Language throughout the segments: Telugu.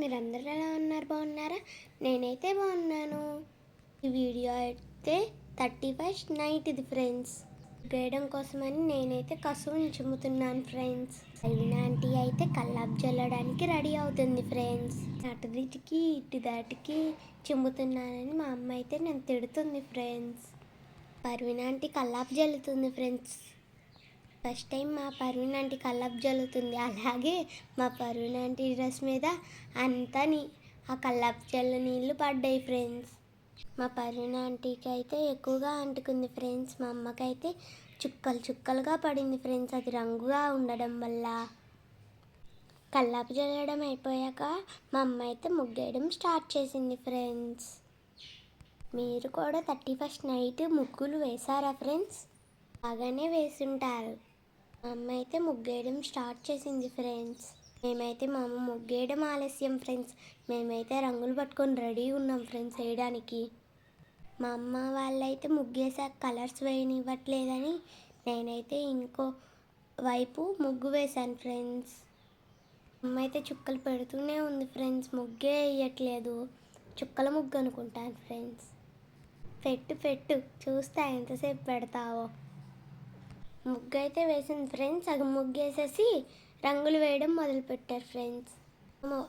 మీరు అందరూ ఎలా ఉన్నారు? బాగున్నారా? నేనైతే బాగున్నాను. ఈ వీడియో అయితే థర్టీ ఫస్ట్ నైట్ ఇది ఫ్రెండ్స్. వేయడం కోసమని నేనైతే కసువుని చిమ్ముతున్నాను ఫ్రెండ్స్. అయినా ఆంటీ అయితే కల్లాపు చల్లడానికి రెడీ అవుతుంది ఫ్రెండ్స్. అటుదిటికి ఇటు దాటికి చిమ్ముతున్నానని మా అమ్మ అయితే నన్ను తిడుతుంది ఫ్రెండ్స్. పర్వినాంటి ఆంటీ కల్లాపు జల్లుతుంది ఫ్రెండ్స్. ఫస్ట్ టైం మా పర్వీన్ ఆంటీ కల్లాపు జల్లుతుంది. అలాగే మా పర్వీన్ ఆంటీ డ్రెస్ మీద అంతా నీ ఆ కల్లాపు జల్లు నీళ్ళు పడ్డాయి ఫ్రెండ్స్. మా పర్వీన్ ఆంటీకి అయితే ఎక్కువగా అంటుకుంది ఫ్రెండ్స్. మా అమ్మకైతే చుక్కలు చుక్కలుగా పడింది ఫ్రెండ్స్. అది రంగుగా ఉండడం వల్ల. కల్లాపు జల్లడం అయిపోయాక మా అమ్మ అయితే ముగ్గేయడం స్టార్ట్ చేసింది ఫ్రెండ్స్. మీరు కూడా థర్టీ ఫస్ట్ నైట్ ముగ్గులు వేశారా ఫ్రెండ్స్? బాగానే వేసుంటారు. మా అమ్మ అయితే ముగ్గేయడం స్టార్ట్ చేసింది ఫ్రెండ్స్. మేమైతే మా అమ్మ ముగ్గేయడం ఆలస్యం ఫ్రెండ్స్. మేమైతే రంగులు పట్టుకొని రెడీ ఉన్నాం ఫ్రెండ్స్ వేయడానికి. మా అమ్మ వాళ్ళైతే ముగ్గేసాక కలర్స్ వేయనివ్వట్లేదని నేనైతే ఇంకో వైపు ముగ్గు వేశాను ఫ్రెండ్స్. అమ్మ అయితే చుక్కలు పెడుతూనే ఉంది ఫ్రెండ్స్. ముగ్గే వేయట్లేదు. చుక్కల ముగ్గు అనుకుంటాను ఫ్రెండ్స్. పెట్టు పెట్టు. చూస్తా ఎంతసేపు పెడతావో. ముగ్గు అయితే వేసింది ఫ్రెండ్స్. సగం ముగ్గు వేసేసి రంగులు వేయడం మొదలుపెట్టారు ఫ్రెండ్స్.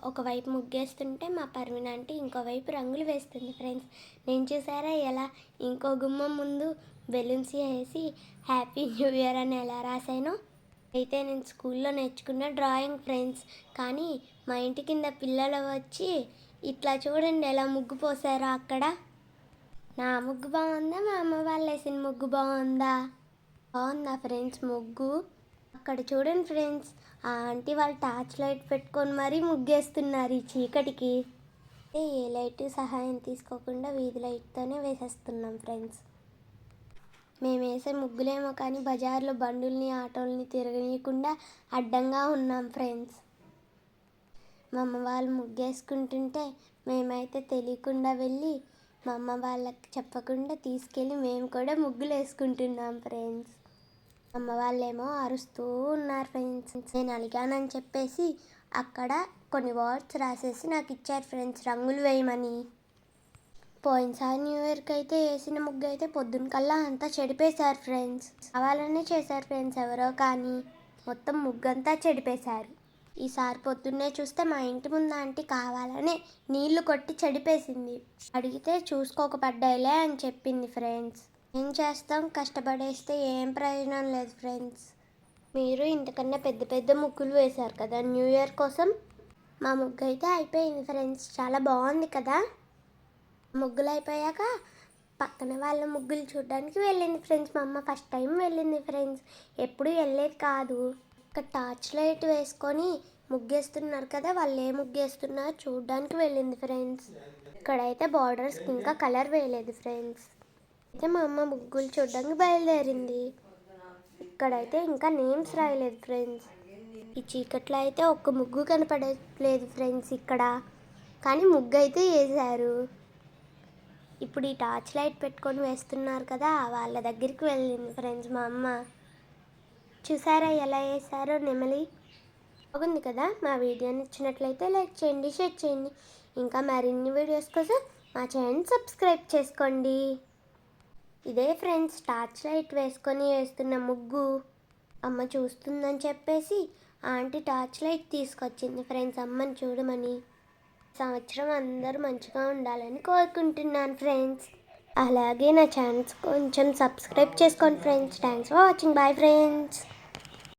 ఒకవైపు ముగ్గేస్తుంటే మా పర్మిన అంటే ఇంకోవైపు రంగులు వేస్తుంది ఫ్రెండ్స్. నేను చూసారా ఎలా ఇంకో గుమ్మం ముందు బెలూన్స్ వేసి హ్యాపీ న్యూ ఇయర్ అని ఎలా రాశానో. అయితే నేను స్కూల్లో నేర్చుకున్న డ్రాయింగ్ ఫ్రెండ్స్. కానీ మా ఇంటి కింద పిల్లలు వచ్చి ఇట్లా చూడండి ఎలా ముగ్గు పోసారో అక్కడ. నా ముగ్గు బాగుందా మా అమ్మ వాళ్ళు వేసిన ముగ్గు బాగుందా? బాగుందా ఫ్రెండ్స్ ముగ్గు. అక్కడ చూడండి ఫ్రెండ్స్ ఆ ఆంటీ వాళ్ళు టార్చ్ లైట్ పెట్టుకొని మరీ ముగ్గేస్తున్నారు ఈ చీకటికి. ఏ ఏ లైట్ సహాయం తీసుకోకుండా వీధి లైట్తోనే వేసేస్తున్నాం ఫ్రెండ్స్. మేము వేసే ముగ్గులేమో కానీ బజార్లో బండుల్ని ఆటోల్ని తిరగనీయకుండా అడ్డంగా ఉన్నాం ఫ్రెండ్స్. మా అమ్మ వాళ్ళు ముగ్గేసుకుంటుంటే మేమైతే తెలియకుండా వెళ్ళి మా అమ్మ వాళ్ళకి చెప్పకుండా తీసుకెళ్ళి మేము కూడా ముగ్గులు వేసుకుంటున్నాం ఫ్రెండ్స్. అమ్మ వాళ్ళేమో అరుస్తూ ఉన్నారు ఫ్రెండ్స్ నేను అలిగానని చెప్పేసి అక్కడ కొన్ని వర్డ్స్ రాసేసి నాకు ఇచ్చారు ఫ్రెండ్స్ రంగులు వేయమని. పోయినసారి న్యూ ఇయర్కి అయితే వేసిన ముగ్గు అయితే పొద్దున్న కల్లా అంతా చెడిపేశారు ఫ్రెండ్స్ కావాలనే చేశారు ఫ్రెండ్స్ ఎవరో కానీ మొత్తం ముగ్గంతా చెడిపేశారు. ఈసారి పొద్దున్నే చూస్తే మా ఇంటి ముందు ఆంటీ కావాలనే నీళ్ళు కొట్టి చెడిపేసింది. అడిగితే చూసుకోకపడ్డాయిలే అని చెప్పింది ఫ్రెండ్స్ ఏం చేస్తాం? కష్టపడేస్తే ఏం ప్రయోజనం లేదు ఫ్రెండ్స్. మీరు ఇంతకన్నా పెద్ద పెద్ద ముగ్గులు వేశారు కదా న్యూ ఇయర్ కోసం? మా ముగ్గు అయితే అయిపోయింది ఫ్రెండ్స్. చాలా బాగుంది కదా? ముగ్గులు అయిపోయాక పక్కన వాళ్ళ ముగ్గులు చూడడానికి వెళ్ళింది ఫ్రెండ్స్. మా అమ్మ ఫస్ట్ టైం వెళ్ళింది ఫ్రెండ్స్. ఎప్పుడు వెళ్ళేది కాదు. ఒక టార్చ్ లైట్ వేసుకొని ముగ్గేస్తున్నారు కదా వాళ్ళు ఏ ముగ్గేస్తున్నారో చూడడానికి వెళ్ళింది ఫ్రెండ్స్. ఇక్కడైతే బార్డర్స్కి ఇంకా కలర్ వేయలేదు ఫ్రెండ్స్. అయితే మా అమ్మ ముగ్గులు చూడడానికి బయలుదేరింది. ఇక్కడైతే ఇంకా నేమ్స్ రాయలేదు ఫ్రెండ్స్. ఈ చీకట్లో అయితే ఒక్క ముగ్గు కనపడట్లేదు ఫ్రెండ్స్ ఇక్కడ. కానీ ముగ్గు అయితే వేశారు. ఇప్పుడు ఈ టార్చ్ లైట్ పెట్టుకొని వేస్తున్నారు కదా వాళ్ళ దగ్గరికి వెళ్ళింది ఫ్రెండ్స్ మా అమ్మ. చూసారా ఎలా వేసారో నెమలి? బాగుంది కదా? మా వీడియో నచ్చినట్లయితే లైక్ చేయండి షేర్ చేయండి. ఇంకా మరిన్ని వీడియోస్ కోసం మా ఛానల్ సబ్స్క్రైబ్ చేసుకోండి. ఇదే ఫ్రెండ్స్ టార్చ్ లైట్ వేసుకొని వేస్తున్న ముగ్గు. అమ్మ చూస్తుందని చెప్పేసి ఆంటీ టార్చ్ లైట్ తీసుకొచ్చింది ఫ్రెండ్స్ అమ్మని చూడమని. సంవత్సరం అందరూ మంచిగా ఉండాలని కోరుకుంటున్నాను ఫ్రెండ్స్. అలాగే నా ఛానల్స్ కొంచెం సబ్స్క్రైబ్ చేసుకోండి friends. Thanks for watching. Bye friends.